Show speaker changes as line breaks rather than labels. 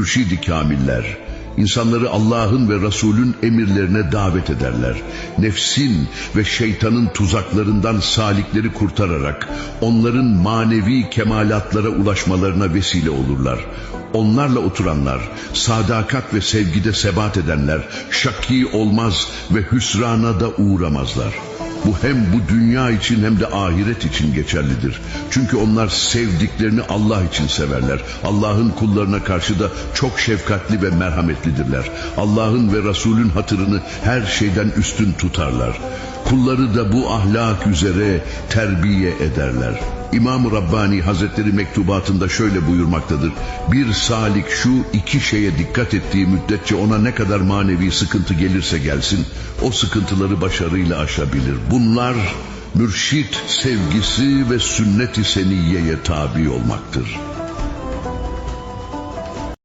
mürşidi kamiller. İnsanları Allah'ın ve Resul'ün emirlerine davet ederler. Nefsin ve şeytanın tuzaklarından salikleri kurtararak onların manevi kemalatlara ulaşmalarına vesile olurlar. Onlarla oturanlar, sadakat ve sevgide sebat edenler şaki olmaz ve hüsrana da uğramazlar. Bu hem bu dünya için hem de ahiret için geçerlidir. Çünkü onlar sevdiklerini Allah için severler. Allah'ın kullarına karşı da çok şefkatli ve merhametlidirler. Allah'ın ve Resul'ün hatırını her şeyden üstün tutarlar. Kulları da bu ahlak üzere terbiye ederler. İmam-ı Rabbani Hazretleri mektubatında şöyle buyurmaktadır. Bir salik şu iki şeye dikkat ettiği müddetçe ona ne kadar manevi sıkıntı gelirse gelsin, o sıkıntıları başarıyla aşabilir. Bunlar mürşit sevgisi ve sünnet-i seniyeye tabi olmaktır.